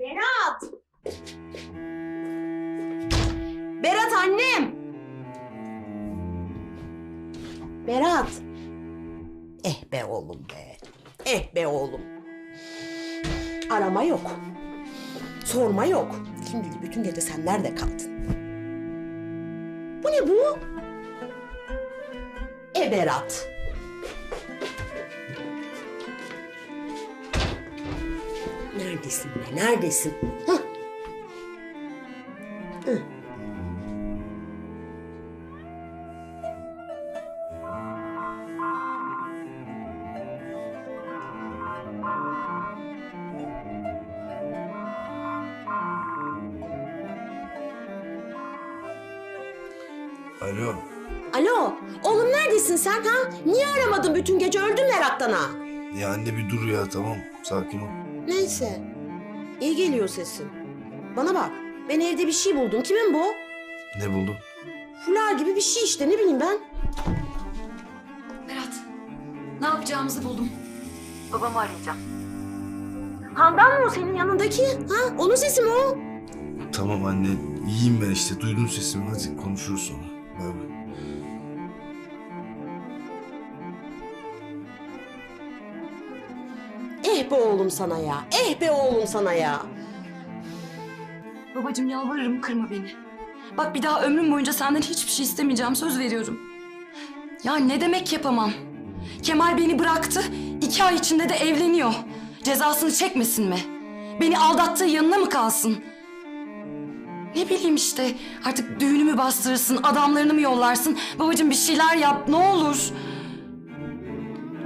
Berat! Berat annem! Berat! Eh be oğlum be. Eh be oğlum. Arama yok. Sorma yok. Bilir bütün gece sen nerede kaldın? Bu ne bu? E Berat. Neredesin be? Neredesin? Hah. Hı. Alo. Alo, oğlum neredesin sen ha? Niye aramadın bütün gece öldün meraktan ha? Ya anne bir dur ya tamam. Sakin ol. Neyse, iyi geliyor sesin. Bana bak, ben evde bir şey buldum. Kimin bu? Ne buldun? Fular gibi bir şey işte, ne bileyim ben. Berat, ne yapacağımızı buldum. Babamı arayacağım. Handan mı o senin yanındaki? Ha? Onun sesi mi o? Tamam anne. iyiyim ben işte. Duydun sesimi. Hadi konuşuruz sonra. Bay bay. Be oğlum sana ya, eh be oğlum sana ya. Babacığım yalvarırım kırma beni. Bak bir daha ömrüm boyunca senden hiçbir şey istemeyeceğim söz veriyorum. Ya ne demek yapamam? Kemal beni bıraktı, iki ay içinde de evleniyor. Cezasını çekmesin mi? Beni aldattığı yanına mı kalsın? Ne bileyim işte artık düğünümü bastırırsın, adamlarını mı yollarsın? Babacığım bir şeyler yap ne olur.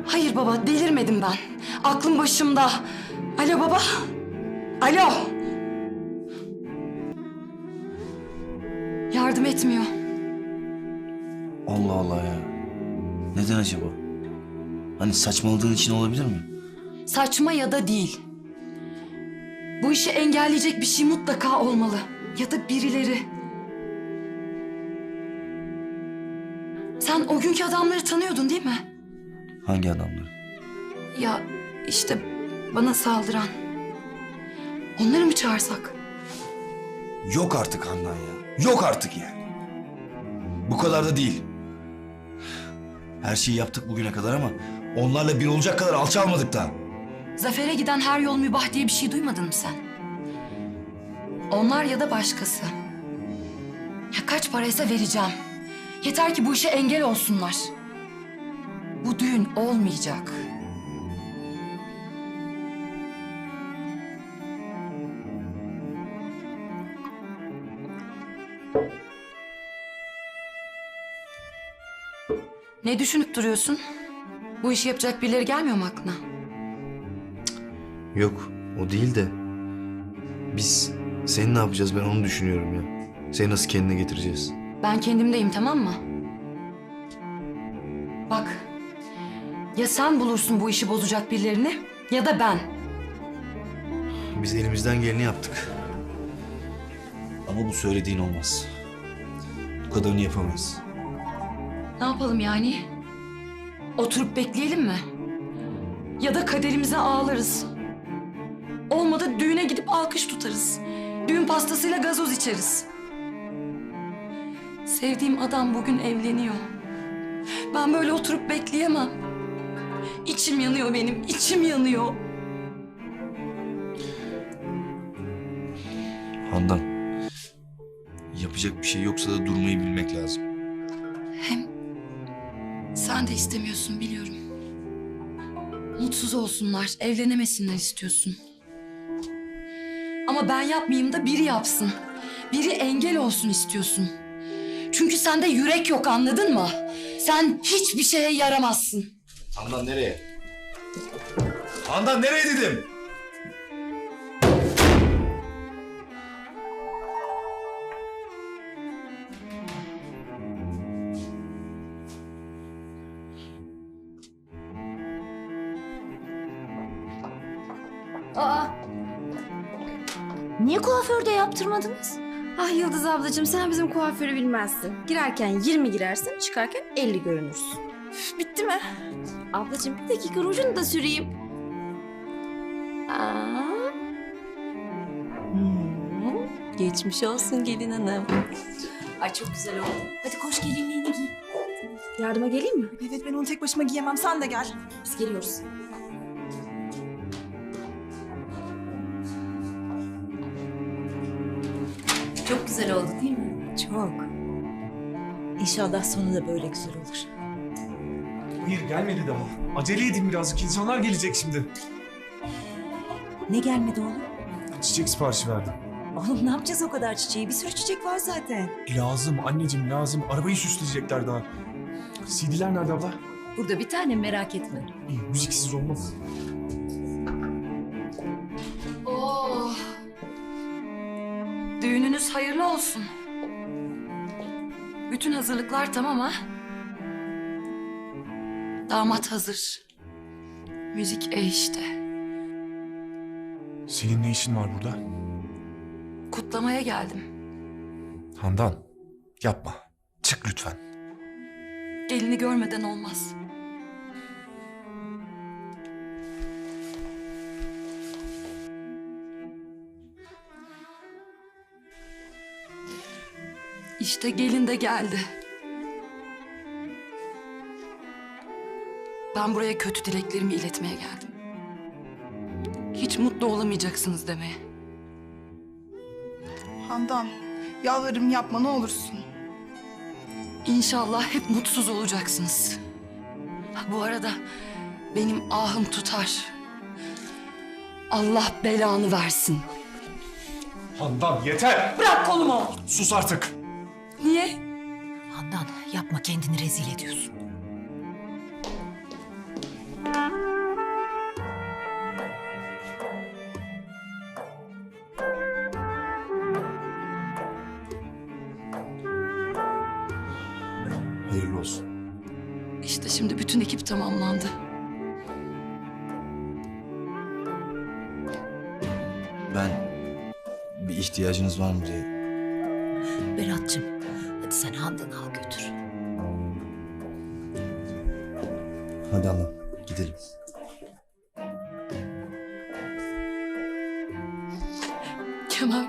Hayır baba delirmedim ben. Aklım başımda. Alo baba. Alo. Yardım etmiyor. Allah Allah ya. Neden acaba? Hani saçmaladığın için olabilir mi? Saçma ya da değil. Bu işi engelleyecek bir şey mutlaka olmalı. Ya da birileri. Sen o günkü adamları tanıyordun değil mi? Hangi adamları? Ya işte bana saldıran. Onları mı çağırsak? Yok artık Handan ya. Yok artık yani. Bu kadar da değil. Her şeyi yaptık bugüne kadar ama onlarla bir olacak kadar alçalmadık da. Zafere giden her yol mübah diye bir şey duymadın mı sen? Onlar ya da başkası. Ya kaç paraysa vereceğim. Yeter ki bu işe engel olsunlar. Bu düğün olmayacak. Ne düşünüp duruyorsun? Bu işi yapacak birileri gelmiyor mu aklına? Yok o değil de. Biz seni ne yapacağız ben onu düşünüyorum ya. Seni nasıl kendine getireceğiz? Ben kendimdeyim tamam mı? Ya sen bulursun bu işi bozacak birilerini ya da ben. Biz elimizden geleni yaptık. Ama bu söylediğin olmaz. Bu kadarını yapamayız. Ne yapalım yani? Oturup bekleyelim mi? Ya da kaderimize ağlarız. Olmadı düğüne gidip alkış tutarız. Düğün pastasıyla gazoz içeriz. Sevdiğim adam bugün evleniyor. Ben böyle oturup bekleyemem. İçim yanıyor benim, içim yanıyor. Handan. Yapacak bir şey yoksa da durmayı bilmek lazım. Hem sen de istemiyorsun biliyorum. Mutsuz olsunlar, evlenemesinler istiyorsun. Ama ben yapmayayım da biri yapsın. Biri engel olsun istiyorsun. Çünkü sende yürek yok anladın mı? Sen hiçbir şeye yaramazsın. Handan nereye? Handan nereye dedim? Aa. Niye kuaförde yaptırmadınız? Ah Yıldız ablacığım sen bizim kuaförü bilmezsin. Girerken 20 girersin, çıkarken 50 görünürsün. Üf, bitti mi? Ablacığım bir dakika rujunu da süreyim. Aa. Geçmiş olsun gelin hanım. Ay çok güzel oldu. Hadi koş gelinliğini giy. Yardıma geleyim mi? Evet ben onu tek başıma giyemem sen de gel. Biz geliyoruz. Çok güzel oldu değil mi? Çok. İnşallah sonu da böyle güzel olur. Hayır gelmedi daha. Acele edin birazcık. insanlar gelecek şimdi. Ne gelmedi oğlum? Çiçek siparişi verdim. Oğlum ne yapacağız o kadar çiçeği? Bir sürü çiçek var zaten. Lazım anneciğim lazım. Arabayı süsleyecekler daha. CD'ler nerede abla? Burada bir tane merak etme. İyi, müziksiz olmaz. Oh. Düğününüz hayırlı olsun. Bütün hazırlıklar tamam ha? Damat hazır. Müzik e işte. Senin ne işin var burada? Kutlamaya geldim. Handan yapma. Çık lütfen. Gelini görmeden olmaz. İşte gelin de geldi. Ben buraya kötü dileklerimi iletmeye geldim. Hiç mutlu olamayacaksınız demeye. Handan, yalvarırım yapma ne olursun. İnşallah hep mutsuz olacaksınız. Ha, Bu arada benim ahım tutar. Allah belanı versin. Handan yeter. Bırak kolumu. Sus artık. Niye? Handan yapma kendini rezil ediyorsun. Şimdi bütün ekip tamamlandı. Ben bir ihtiyacınız var mı diye. Berat'cığım hadi sen Handan'ı al götür. Hadi Handan gidelim. Kemal.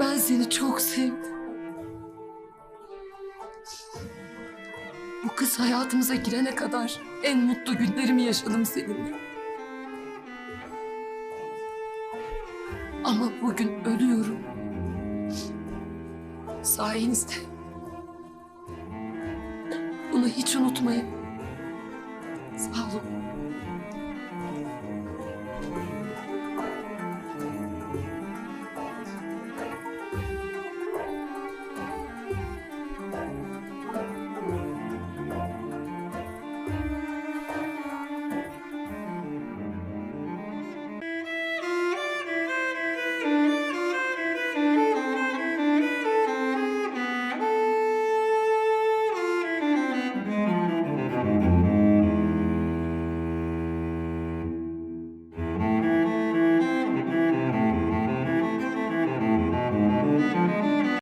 Ben seni çok sevdim. Bu kız hayatımıza girene kadar en mutlu günlerimi yaşadım seninle. Ama bugün ölüyorum. Sayenizde. Bunu hiç unutmayın. Sağ olun.